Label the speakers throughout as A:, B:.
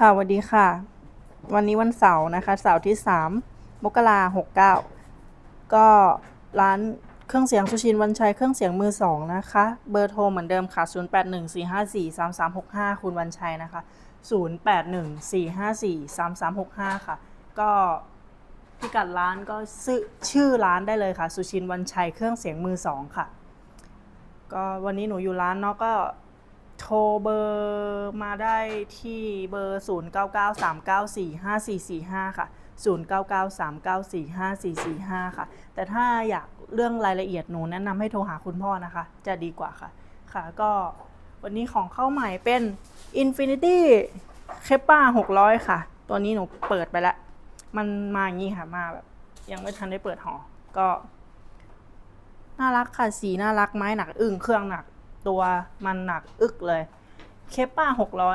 A: ค่ะสวัสดีค่ะ วันนี้วันเสาร์นะคะ เสาร์ที่ 3 มกราหกเก้าก็ร้านเครื่องเสียงสุชินวันชัยเครื่องเสียงมือสองนะคะ เบอร์โทรเหมือนเดิมค่ะ 0814543365 คุณวันชัยนะคะ 0814543365 ค่ะ ก็พิกัดร้านก็ชื่อชื่อร้านได้เลยค่ะ สุชินวันชัยเครื่องเสียงมือสองค่ะ ก็วันนี้หนูอยู่ร้านเนาะก็ โทรเบอร์มาได้ที่เบอร์ 0 9 9 3 9 4 5 4 4 5 ค่ะ 0 9 9 3 9 4 5 4 4 5 ค่ะ แต่ถ้าอยากเรื่องรายละเอียดหนูแนะนำให้โทรหาคุณพ่อนะคะ จะดีกว่าค่ะ ค่ะก็วันนี้ของเข้าใหม่เป็น Infinity c a p a 600 ค่ะ ตัวนี้หนูเปิดไปแล้ว มันมาอย่างนี้ค่ะมาแบบยังไม่ทันได้เปิดหอ ก็ น่ารักค่ะ สีน่ารักไม้หนัก อึ้งเครื่องหนัก ตัวมันหนักอึกเลยเคป้า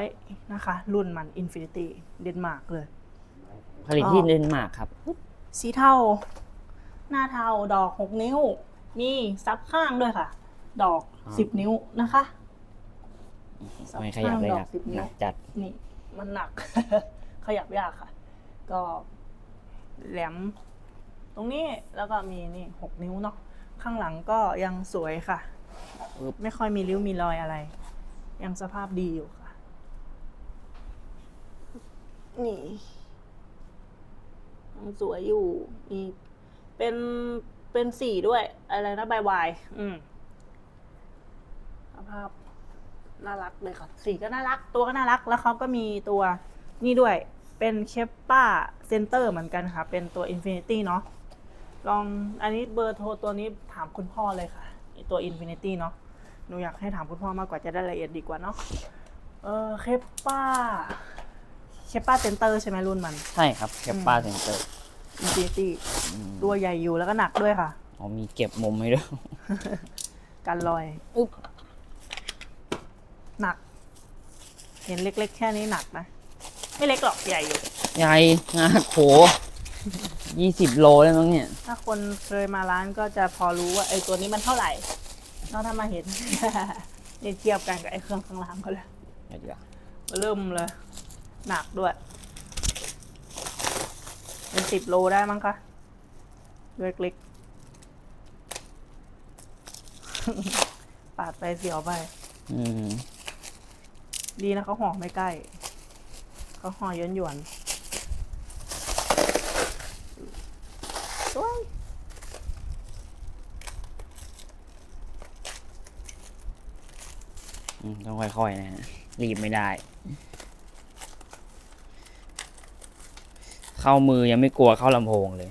A: 600 นะคะ รุ่นมัน Infinity เดนมาร์กเลย
B: ผลิตที่เดนมาร์กครับ
A: สีเทา หน้าเทาดอก 6 นิ้ว มีซับข้างด้วยค่ะ ดอก
B: อ่า
A: 10 นิ้วนะคะ
B: ไม่ขยับเลย
A: ด
B: ห
A: อ
B: นั
A: ก
B: ก
A: สิบ
B: ห
A: นิ้
B: นั
A: ว
B: กจัด
A: นี่มันหนัก ขยับยากค่ะ ก็แหลม ตรงนี้แล้วก็มีนี่หกนิ้วเนาะข้างหลังก็ยังสวยค่ะ
B: ปึ๊บ
A: ไม่ค่อยมีริ้วมีรอยอะไร ยังสภาพดีอยู่ค่ะ นี่ยังสวยอยู่มีเป็นเป็นสีด้วย อะไรนะใบวายอืมสภาพน่ารักเลยค่ะ สีก็น่ารัก ตัวก็น่ารัก แล้วเขาก็มีตัวนี่ด้วย เป็นเคปป้าเซนเตอร์เหมือนกันค่ะ เป็นตัว Infinity เนาะ ลอง อันนี้เบอร์โทรตัวนี้ถามคุณพ่อเลยค่ะไอ้ตัว Infinity เนาะ หนูอยากให้ถามคุณพ่อมากกว่าจะได้รายละเอียดดีกว่าเนาะ เออเคปป้า เคปป้าเซนเตอร์ใช่ไหมรุ่นมัน
B: ใช่ครับแคปป้าเซนเตอร์
A: Infinity ตัวใหญ่อยู่แล้วก็หนักด้วยค่ะ
B: อ๋อมีเก็บมุมให้ด้วย
A: กันรอย
B: อุ๊บ
A: หนัก เห็นเล็ก ๆ แค่นี้หนักนะ ไม่เล็กหรอกใหญ่อยู่
B: ใหญ่งาโขยี่สิบโลเลยมั้งเนี่ย
A: ถ้าคนเคยมาร้านก็จะพอรู้ว่าไอ้ตัวนี้มันเท่าไหร่ นอกถ้ามาเห็นนี่เทียบกันกับไอ้เครื่องข้างล่างก็เลย
B: เดี๋ยว
A: เริ่มเลย หนักด้วย เป็นสิบโลได้มั้งคะเล็กๆ ปาดไปเสียวไป
B: อืม
A: ดีนะเขาห่อไม่ใกล้ เขาห่อย้อนหยวนๆสวย
B: อืม ต้องค่อยๆนะฮะรีบไม่ได้ เข้ามือยังไม่กลัวเข้าลำโพงเลย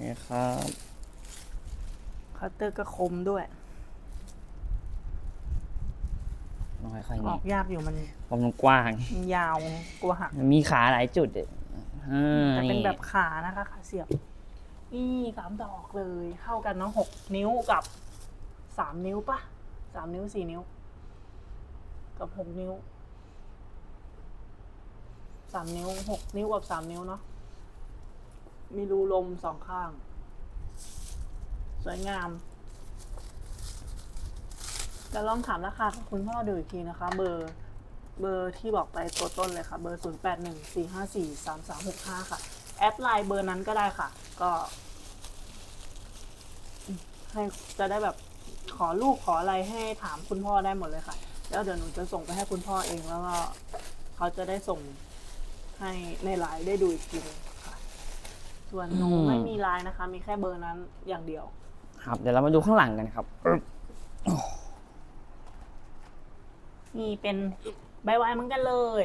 B: นี่ครับ
A: คัตเตอร์ก็คมด้วย
B: ต้องค่อยๆ
A: อ
B: นี่
A: อกยากอยู่มัน
B: ความมันกว้าง
A: มันยาวกลัวหัก
B: มีขาหลายจุดเลยอ่า
A: แต่เป็น
B: นี่
A: แบบขานะคะขาเสียบ นี่สามดอกเลยเข้ากันเนาะหกนิ้วกับสามนิ้วปะสามนิ้วสี่นิ้ว กับหกนิ้วสามนิ้วหกนิ้วกับสามนิ้วเนาะมีรูลมสองข้าง สวยงามจะลองถามราคาของคุณพ่อดูอีกทีนะคะ เบอร์เบอร์ที่บอกไปตัวต้นเลยค่ะ เบอร์ 0 8 1 4 5 4 3 3 6 5 ค่ะ แอดไลน์เบอร์นั้นก็ได้ค่ะ ก็ ให้จะได้แบบขอรูปขออะไรให้ถามคุณพ่อได้หมดเลยค่ะ แล้วเดี๋ยวหนูจะส่งไปให้คุณพ่อเองแล้วก็เขาจะได้ส่งให้ในไลน์ได้ดูอีกทีหนึงค่ะ ส่วนหนูไม่มีไลน์นะคะ มีแค่เบอร์นั้นอย่างเดียว
B: ครับ เดี๋ยวเรามาดูข้างหลังกันครับ
A: นี่เป็นใบวายเหมือนกันเลย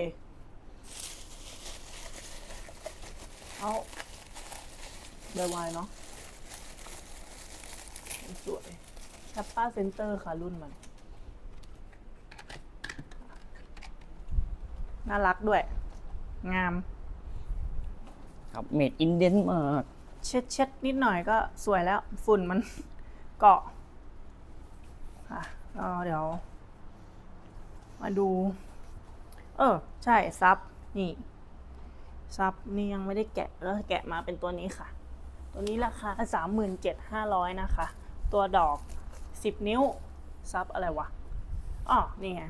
A: เอาใบวายเนาะ สวยแคปป้าเซนเตอร์ค่ะรุ่นมัน น่ารักด้วย งาม
B: ครับเมดอินเดนมาร์ก
A: เช็ดเช็ดนิดหน่อยก็สวยแล้ว ฝุ่นมัน เกาะค่ะก็เดี๋ยว มาดู เออ ใช่ ซับ นี่ ซับ นี่ยังไม่ได้แกะแล้วแกะมาเป็นตัวนี้ค่ะ ตัวนี้ราคาสามหมื่นเจ็ดห้าร้อยนะคะ ตัวดอกสิบนิ้ว ซับอะไรวะอ๋อนี่ไง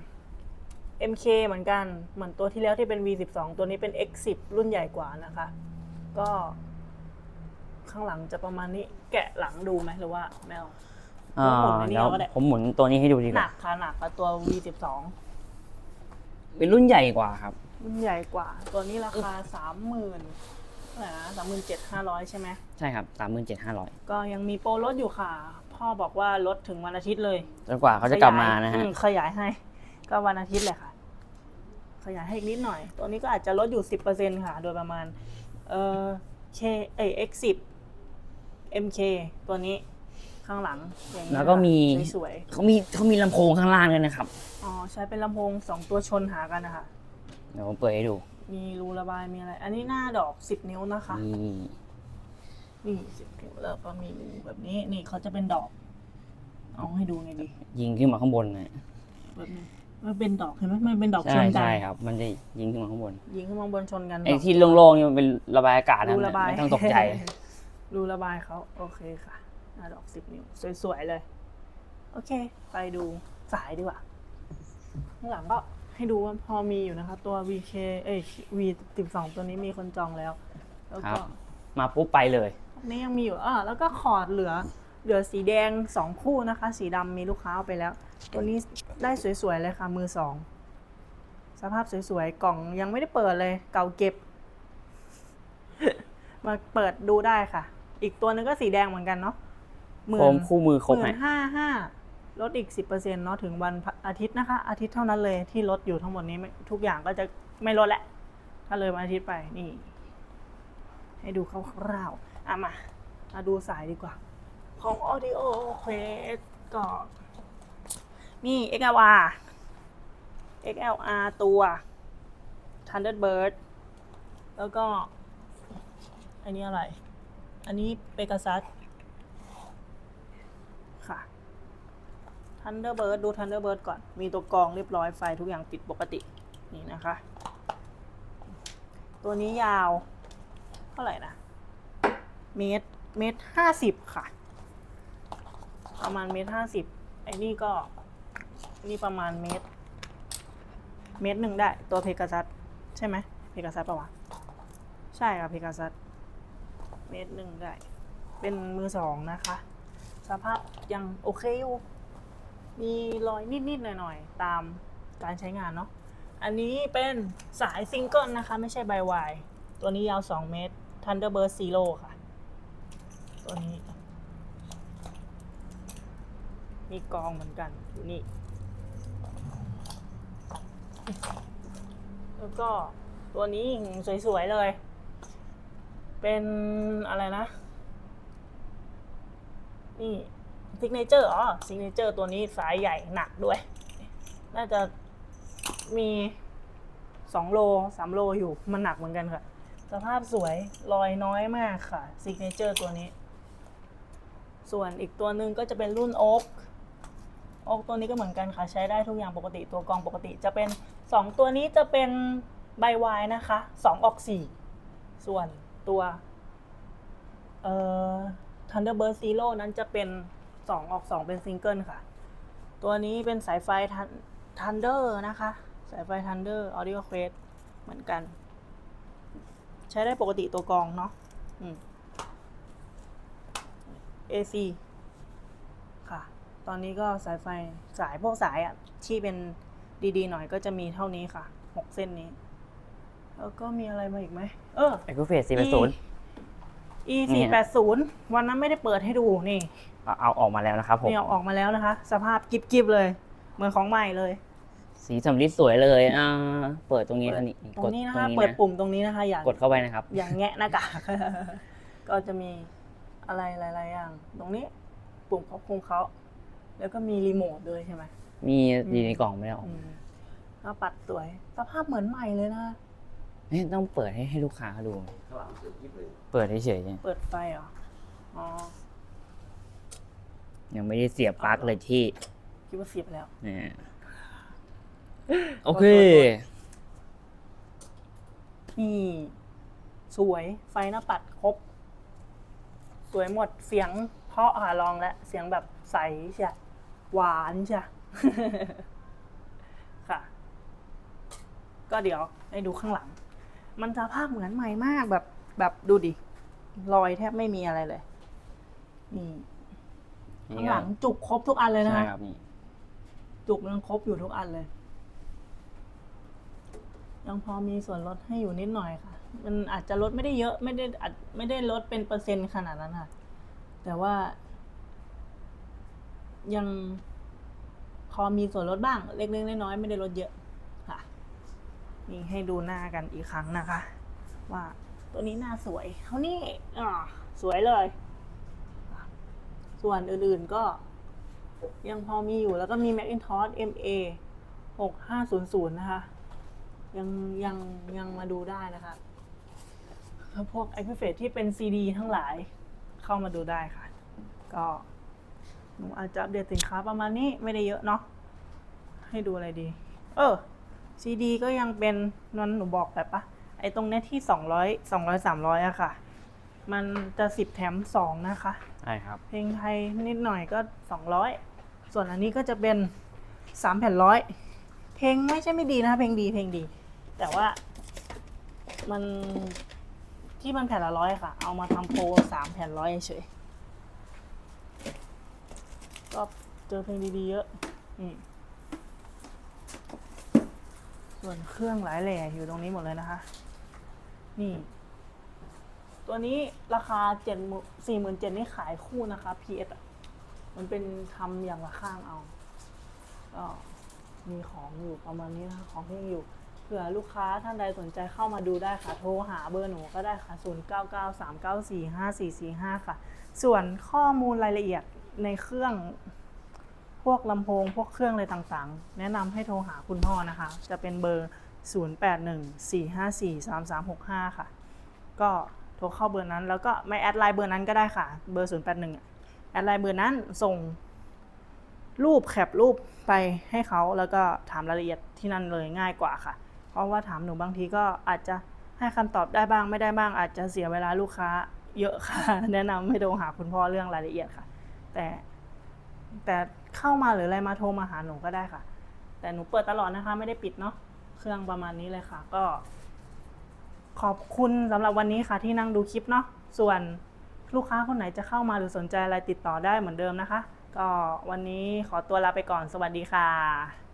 A: MK เหมือนกัน เหมือนตัวที่แล้วที่เป็น V12 ตัวนี้เป็น X10 รุ่นใหญ่กว่านะคะ ก็ข้างหลังจะประมาณนี้ แกะหลังดูไหมหรือว่าแมว
B: อ่า
A: หมุนอันนี้
B: เดี๋ยว
A: เอาก็ได้
B: ผมหมุนตัวนี้ให้ดูดีก
A: หนั
B: ว่า
A: กค่ะหนักกว่าตัว V12
B: เป็นรุ่นใหญ่กว่าครับ
A: รุ่นใหญ่กว่า ตัวนี้ราคาสามหมื่นเท่าไหร่นะสามหมื่นเจ็ดห้าร้อยใช่ไหม
B: ใช่ครับสามหมื่นเจ็ดห้าร้อย
A: ก็ยังมีโปรลดอยู่ค่ะ พ่อบอกว่าลดถึงวันอาทิตย์เลย
B: จนกว่าเขาจะกลับมานะ
A: ขย
B: ฮะ
A: ยอืขยายให้ ก็วันอาทิตย์แหละค่ะ ขยายให้อีกนิดหน่อย ตัวนี้ก็อาจจะลดอยู่สิบเปอร์เซ็นค่ะ โดยประมาณ เอ่อ K เอย X สิบ MK ตัวนี้ข้างหลังอย่างนี้
B: แล้วก็มี
A: ค่ะสวย
B: เขามีเขามีลำโพงข้างล่างด้วยนะครับ
A: ๆอ๋อใช้เป็นลำโพงสองตัวชนหากันนะคะ
B: เดี๋ยวผมเปิดให้ดู
A: มีรูระบายมีอะไร อันนี้หน้าดอกสิบนิ้วนะคะ
B: นี่
A: นี่สิบนิ้วแล้วก็มีรูแบบนี้ นี่เขาจะเป็นดอก เอาให้ดูไงดี
B: ยิงขึ้นมาข้างบนนะ
A: แบบนี้มันเป็นดอกเห็นไหมมันเป็นดอกช
B: ใช่
A: นกัน
B: ใช่ครับ มันจะยิงขึ้นมาข้างบน
A: ยิงขึ้นมาบนชนกัน
B: ไอ้
A: ดอก
B: ที่โล่งๆนี่มันเป็นระบายอากาศนะ
A: รูระบาย
B: ไม่ต้องตกใจ
A: รูระบายเขาโอเคค่ะหน้าดอกสิบนิ้ว สวยๆเลย โอเค ไปดูสายดีกว่าข้างหลังก็ให้ดูว่าพอมีอยู่นะคะ ตัว VK เอ้ย V 12 ตัวนี้มีคนจองแล้ว แล้ว
B: ครั
A: ก็
B: บ มาปุ๊บไปเลย
A: นี่ยังมีอยู่อ่าแล้วก็คอร์ดเหลือเหลือสีแดงสองคู่นะคะ สีดำมีลูกค้าเอาไปแล้ว ตัวนี้ได้สวยๆเลยค่ะมือสองสภาพสวยๆ กล่องยังไม่ได้เปิดเลย เก่าเก็บ มาเปิดดูได้ค่ะ อีกตัวนึงก็สีแดงเหมือนกันเนาะหมื่
B: โค
A: น
B: มคู่มือครบ
A: ห
B: ไหม
A: มื่นห้าห้าลดอีกสิบเปอร์เซ็นต์เนาะถึงวันอาทิตย์นะคะ อาทิตย์เท่านั้นเลยที่ลดอยู่ทั้งหมดนี้ไม่ทุกอย่างก็จะไม่ลดแหละ ถ้าเลยวันอาทิตย์ไปนี่ ให้ดูคร่าวๆ อะมามาดูสายดีกว่า ของ Audio Quest ก็มี XLR XLR ตัว Thunderbird แล้วก็ อันนี้อะไร อันนี้ Pegasus ค่ะ Thunderbird ดู Thunderbird ก่อน มีตัวกรองเรียบร้อยไฟทุกอย่างติดปกติ นี่นะคะ ตัวนี้ยาว เท่าไหร่นะ เมตรเมตรห้าสิบค่ะ ประมาณเมตรห้าสิบไอ้นี่ก็ นี่ประมาณเมตร เมตรหนึ่งได้ ตัวเพกาซัสใช่ไหมเพกาซัสปะวะ ใช่ค่ะเพกาซัสเมตรหนึ่งได้ เป็นมือสองนะคะ สภาพยังโอเคอยู่ มีรอยนิดๆหน่อยๆ ตามการใช้งานเนาะ อันนี้เป็นสายซิงเกิลนะคะ ไม่ใช่ใบวาย ตัวนี้ยาว 2 เมตร Thunderbird Zero ค่ะ ตัวนี้ มีกองเหมือนกันอยู่นี่ แล้วก็ตัวนี้สวยๆเลย เป็นอะไรนะ นี่ซิกเนเจอร์อ๋อซิกเนเจอร์ตัวนี้สายใหญ่หนักด้วย น่าจะมีสองโลสามโลอยู่ มันหนักเหมือนกันค่ะ สภาพสวย รอยน้อยมากค่ะซิกเนเจอร์ตัวนี้ ส่วนอีกตัวหนึ่งก็จะเป็นรุ่นโอ๊กโอ๊กตัวนี้ก็เหมือนกันค่ะ ใช้ได้ทุกอย่างปกติตัวกองปกติจะเป็นสองตัวนี้จะเป็นใบวายนะคะสองออกสี่ส่วนตัวเอ่อ Thunderbird Zero นั้นจะเป็นสองออกสองเป็นซิงเกิลค่ะ ตัวนี้เป็นสายไฟ Thun- Thunder นะคะ สายไฟ Thunder Audio Quest เหมือนกัน ใช้ได้ปกติตัวกองเนาะอืม AC ค่ะ ตอนนี้ก็สายไฟสายพวกสายอะที่เป็นดีๆ หน่อยก็จะมีเท่านี้ค่ะหกเส้นนี้ แล้วก็มีอะไรมาอีกไหม เออ
B: ไอคูเฟสสี่ศูนย์
A: E
B: นี่
A: 4
B: ฮะ
A: 8 0วันนั้นไม่ได้เปิดให้ดูนี่
B: เอาออกมาแล้วนะครับผม
A: นี่เอาออกมาแล้วนะคะ สภาพกิบๆเลย เหมือนของใหม่เลย
B: สีสำลิดสวยเลยอ่าเปิดตรงนี้
A: เปิด
B: อันนี้
A: ตรง
B: กด
A: นี้นะ
B: ตรง
A: คะ
B: นี้
A: เปิด
B: นะ
A: ปุ่มตรงนี้นะคะ อย่าง
B: กดเข้าไปนะครับ
A: อย่างแงะหน้ากาก ก็จะมี อะไรหลายๆอย่าง ตรงนี้ปุ่มควบคุมเขา แล้วก็มีรีโมทด้วยใช่ไหม
B: มีอยู่ในกล่องไม่ได้ออก
A: อืมก็ปัดสวย สภาพเหมือนใหม่เลยนะ
B: เฮ้ยต้องเปิดให้ให้ลูกค้าเขาดูเปิดเฉยๆเนี่ย
A: เปิดไฟเหรอ อ๋อ
B: ยังไม่ได้เสียบปลั๊กเลยที่
A: คิดว่าเสียบแล้ว
B: เนี่ยโอเค
A: นี่ สวย ไฟหน้าปัดครบส วยหมดเสียงเพราะหาลองแล้วเสียงแบบใสใช่หวานใช่ค่ะ ก็เดี๋ยวให้ดูข้างหลัง มันจะภาพเหมือนใหม่มากแบบแบบดูดิรอยแทบไม่มีอะไรเลยนี่ข้างหลังจุกครบทุกอันเลยนะคะ
B: ใช่
A: ค
B: รับนี่
A: จุกมันครบอยู่ทุกอันเลย ยังพอมีส่วนลดให้อยู่นิดหน่อยค่ะ มันอาจจะลดไม่ได้เยอะไม่ได้อาจไม่ได้ลดเป็นเปอร์เซ็นต์ขนาดนั้นค่ะ แต่ว่า ยังพอมีส่วนลดบ้างเล็กๆน้อยๆไม่ได้ลดเยอะค่ะ นี่ให้ดูหน้ากันอีกครั้งนะคะ ว่าตัวนี้หน้าสวยเขานี่อ่าสวยเลย ส่วนอื่นๆก็ ยังพอมีอยู่แล้วก็มี Macintosh MA 6500 นะคะ ยังยังยังมาดูได้นะคะแล้วพวก i p a d ที่เป็น CD ทั้งหลายเข้ามาดูได้ค่ะ ก็หนูอาจจะอัปเดตสินค้าประมาณนี้ไม่ได้เยอะเนาะให้ดูอะไรดี เออ CD ก็ยังเป็นนั้นหนูบอกไปปะไอ้ตรงเนี้ยที่200 200 300อะค่ะ มันจะ10แถม2นะคะ
B: ใช่ครับ
A: เพลงไทยนิดหน่อยก็200ส่วนอันนี้ก็จะเป็น3แผ่นร้อยเพลงไม่ใช่ไม่ดีนะคะเพลงดีเพลงดี แต่ว่า มันที่มันแผ่นละร้อยค่ะ เอามาทำโปรสามแผ่นร้อยเฉยก็เจอเพลงดีๆเยอะนี่ส่วนเครื่องหลายแหล่อยู่ตรงนี้หมดเลยนะคะ นี่ ตัวนี้ราคาเจ็ดสี่หมื่นเจ็ดนี่ขายคู่นะคะ PS อะ มันเป็นทำอย่างละข้างเอา ก็มีของอยู่ประมาณนี้นะคะ ของที่ยังอยู่ เผื่อลูกค้าท่านใดสนใจเข้ามาดูได้ค่ะ โทรหาเบอร์หนูก็ได้ค่ะ 0 9 9 3 9 4 5 4 4 5 ค่ะ ส่วนข้อมูลรายละเอียดในเครื่องพวกลำโพง พวกเครื่องอะไรต่างๆ แนะนำให้โทรหาคุณพ่อนะคะ จะเป็นเบอร์ 0814543365 ค่ะ ก็โทรเข้าเบอร์นั้น แล้วก็ไม่แอดไลน์เบอร์นั้นก็ได้ค่ะ เบอร์ 081 แอดไลน์เบอร์นั้นส่งรูปแคปรูปไปให้เขาแล้วก็ถามรายละเอียดที่นั่นเลยง่ายกว่าค่ะ ราะว่าถามหนูบางทีก็อาจจะให้คำตอบได้บ้างไม่ได้บ้าง อาจจะเสียเวลาลูกค้า เยอะค่ะ แนะนำให้โทรหาคุณพ่อเรื่องรายละเอียดค่ะ แต่แต่เข้ามาหรืออะไรมาโทรมาหาหนูก็ได้ค่ะ แต่หนูเปิดตลอดนะคะ ไม่ได้ปิดเนาะเครื่องประมาณนี้เลยค่ะ ก็ ขอบคุณสำหรับวันนี้ค่ะ ที่นั่งดูคลิปเนาะส่วนลูกค้าคนไหนจะเข้ามาหรือสนใจอะไรติดต่อได้เหมือนเดิมนะคะ ก็วันนี้ขอตัวลาไปก่อนสวัสดีค่ะ